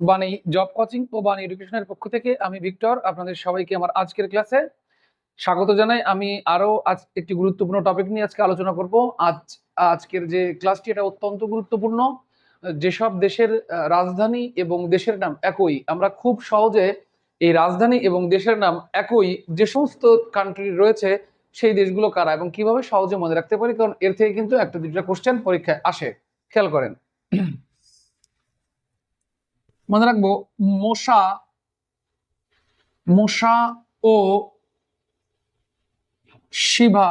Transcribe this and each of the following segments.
বাণী job coaching ও বাণী এডুকেশনের পক্ষ থেকে আমি ভিক্টর, আপনাদের সবাইকে আমার আজকের ক্লাসে স্বাগত জানাই। আমি আরও আজ একটি গুরুত্বপূর্ণ টপিক নিয়ে আজকে আলোচনা করব। আজ, আজকের যে ক্লাসটি এটা অত্যন্ত গুরুত্বপূর্ণ। যেসব দেশের রাজধানী এবং দেশের নাম একই, আমরা খুব সহজে এই রাজধানী এবং দেশের নাম একই, যে সমস্ত কান্ট্রি রয়েছে, সেই দেশগুলো কারা এবং কীভাবে সহজে মনে রাখতে পারি? কারণ এর থেকে কিন্তু একটা দুটা কোশ্চেন পরীক্ষায় আসে। খেয়াল করেন। মনে রাখব, মশা মশা ও শিবা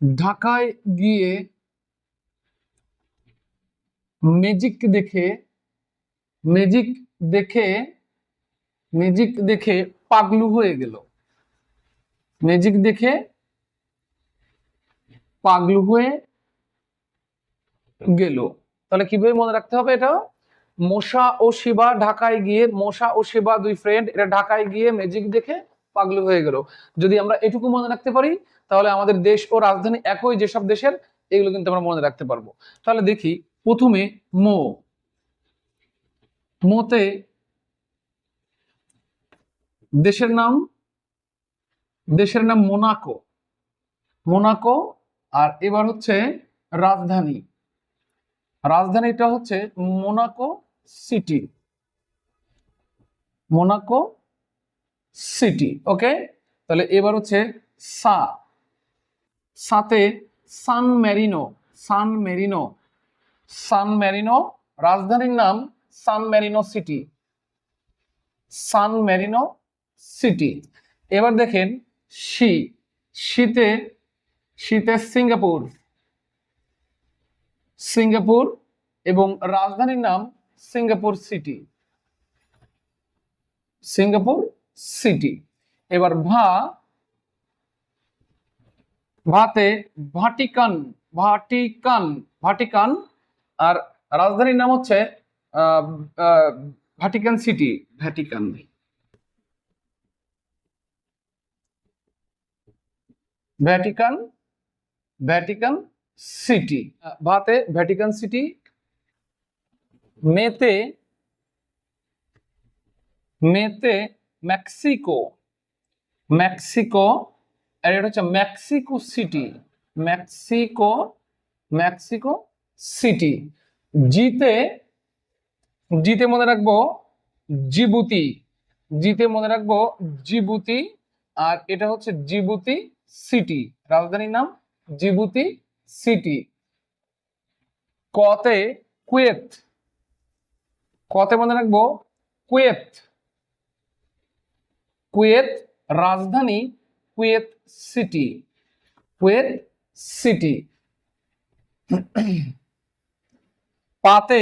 ঢাকায় গিয়ে ম্যাজিক দেখে ম্যাজিক দেখে ম্যাজিক দেখে পাগলু হয়ে গেল। ম্যাজিক দেখে পাগলু হয়ে গেল। তাহলে কীভাবে মনে রাখতে হবে এটা মশা ও শিবা ঢাকায় গিয়ে, মশা ও শিবা দুই ফ্রেন্ড এটা ঢাকায় গিয়ে ম্যাজিক দেখে পাগলু হয়ে গেল। যদি আমরা এটুকু মনে রাখতে পারি, তাহলে আমাদের দেশ ও রাজধানী একই যেসব দেশের, এগুলো কিন্তু আমরা মনে রাখতে পারব। তাহলে দেখি, প্রথমে মো। মোতে দেশের নাম দেশের নাম মোনাকো। মোনাকো, আর এবার হচ্ছে রাজধানী। রাজধানীটা হচ্ছে Monaco city. Monaco city, okay? তাহলে এবার হচ্ছে সা। সাথে San Marino San Marino. San Marino, রাজধানীর নাম San Marino city. San Marino city. এবার দেখেন শি। শীতে শীতে সিঙ্গাপুর। সিঙ্গাপুর এবং রাজধানীর নাম সিঙ্গাপুর সিটি। Singapore city. এবার ভা ভাতে ভাটিকান ভাটিকান ভাটিকান আর রাজধানীর নাম হচ্ছে Vatican city. Vatican Vatican Vatican city, ভাতে ভ্যাটিকান সিটি মেতে মেতে মেক্সিকো মেক্সিকো আর এটা হচ্ছে Mexico city Mexico Mexico city জিতে জিতে মনে রাখব জিবুতি, জিতে মনে রাখব জিবুতি, আর এটা হচ্ছে জিবুতি সিটি। রাজধানীর নাম জিবুতি সিটি। কতে কুয়েত। কতে মনে রাখব? কুয়েত। কুয়েত রাজধানী কুয়েত সিটি। Kuwait city. পাতে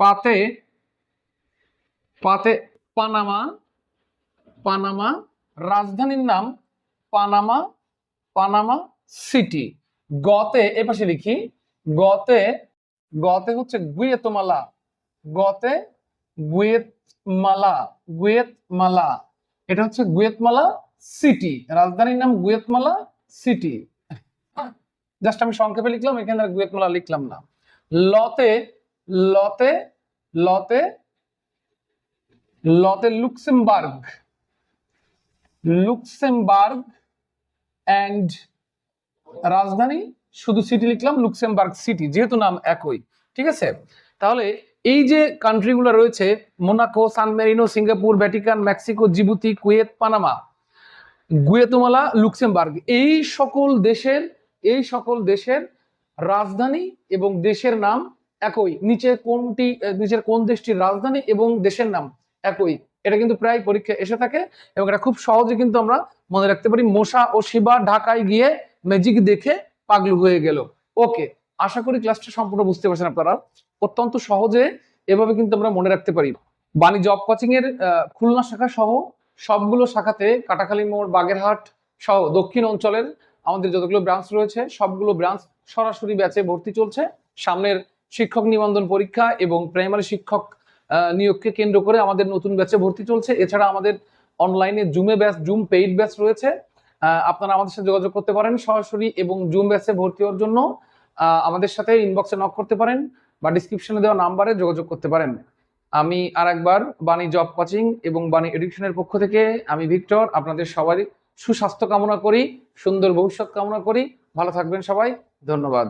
পাতে পাতে পানামা পানামা, রাজধানীর নাম পানামা পানামা সিটি গতে এ পাশে লিখি, গতে গতে হচ্ছে গুয়েতমালা। গতে, গুয়েতমালা গুয়েতমালা। এটা হচ্ছে গুয়েতমালা সিটি রাজধানীর নাম গুয়েতমালা সিটি জাস্ট আমি সংক্ষেপে লিখলাম, এখানে গুয়েতমালা লিখলাম না। লতে লতে লতে লতে লুক্সেমবার্গ। লুক্সেমবার্গ অ্যান্ড রাজধানী, শুধু সিটি লিখলাম লুক্সেমবার্গ সিটি যেহেতু নাম একই, ঠিক আছে? তাহলে এই যে কান্ট্রিগুলো রয়েছে Monaco San Marino Singapore Vatican Mexico Djibouti Kuwait Panama Guatemala Luxembourg এই সকল দেশের, এই সকল দেশের রাজধানী এবং দেশের নাম একই। নিচে কোনটি নিচের কোন দেশটির রাজধানী এবং দেশের নাম একই? এটা কিন্তু প্রায় পরীক্ষা এসে থাকে এবং এটা খুব সহজে কিন্তু আমরা মনে রাখতে পারি। মশা ও শিবা ঢাকায় গিয়ে ম্যাজিক দেখে পাগলু হয়ে গেল। ওকে আশা করি ক্লাসটা সম্পূর্ণ বুঝতে পারছেন আপনারা। অত্যন্ত সহজে এভাবে কিন্তু আমরা মনে রাখতে পারি। বাণী জব কোচিং এর খুলনা শাখা সহ সবগুলো শাখাতে কাটাখালী মোড়, বাগেরহাট সহ দক্ষিণ অঞ্চলের আমাদের যতগুলো ব্রাঞ্চ রয়েছে, সবগুলো ব্রাঞ্চ সরাসরি ব্যাচে ভর্তি চলছে। সামনের শিক্ষক নিবন্ধন পরীক্ষা এবং প্রাইমারি শিক্ষক নিয়োগকে কেন্দ্র করে আমাদের নতুন ব্যাচে ভর্তি চলছে। এছাড়া আমাদের অনলাইনে জুমে ব্যাচ জুম পেইড ব্যাচ রয়েছে। আপনারা আমাদের সাথে যোগাযোগ করতে পারেন সরাসরি এবং জুম ব্যাচে ভর্তি হওয়ার জন্য। আমাদের সাথে ইনবক্সে নক করতে পারেন বা ডিসক্রিপশনে দেওয়া নাম্বারে যোগাযোগ করতে পারেন। আমি আর একবার বাণী জব কোচিং এবং বাণী এডুকেশনের পক্ষ থেকে আমি ভিক্টর, আপনাদের সবাই সুস্বাস্থ্য কামনা করি, সুন্দর ভবিষ্যৎ কামনা করি। ভালো থাকবেন সবাই, ধন্যবাদ।